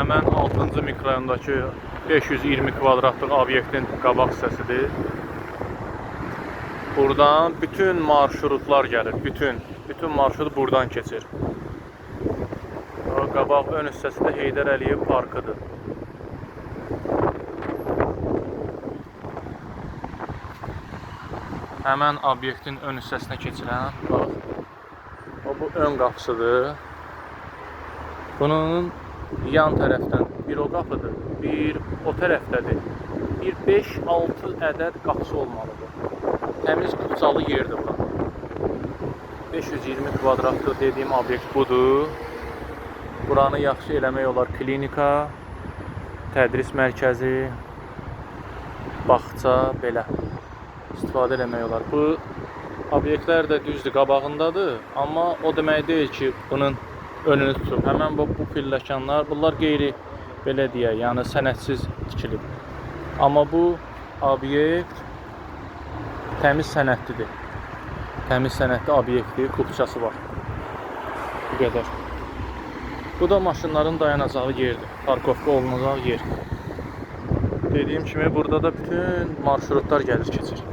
Həmən 6-cı mikrorayondakı 520 kvadratlıq obyektin qabaq hissəsidir. Buradan bütün marşrutlar gəlir, bütün. Bütün marşrut buradan keçir. Qabaq ön hissəsi də Heydər Əliyev parkıdır. Həmən obyektin ön hissəsinə keçirəm. Bax. O bu ön qapısıdır. Bunun yan tərəfdən bir o qapıdır, bir o tərəfdədir. Bir 5-6 ədəd qapısı olmalıdır. Təmiz qutsalı yerdir bura. 520 kvadratlıq dediyim obyekt budur. Buranı yaxşı eləmək olar klinika, tədris mərkəzi, bağça belə istifadə eləmək olar. Bu obyektlər də düzdür qabağındadır, amma o demək deyil ki, bunun önünü tutub. Həmən bu, bu pilləkanlar, bunlar qeyri belə deyə, yəni sənədsiz tikilib. Amma bu obyekt təmiz sənədlidir. Təmiz sənədli obyektdir, kupçası var. Bu qədər. Bu da maşınların dayanacağı yerdir. Parkovka olunacaq yer. Dediyim kimi burada da bütün marşrutlar gəlir keçir.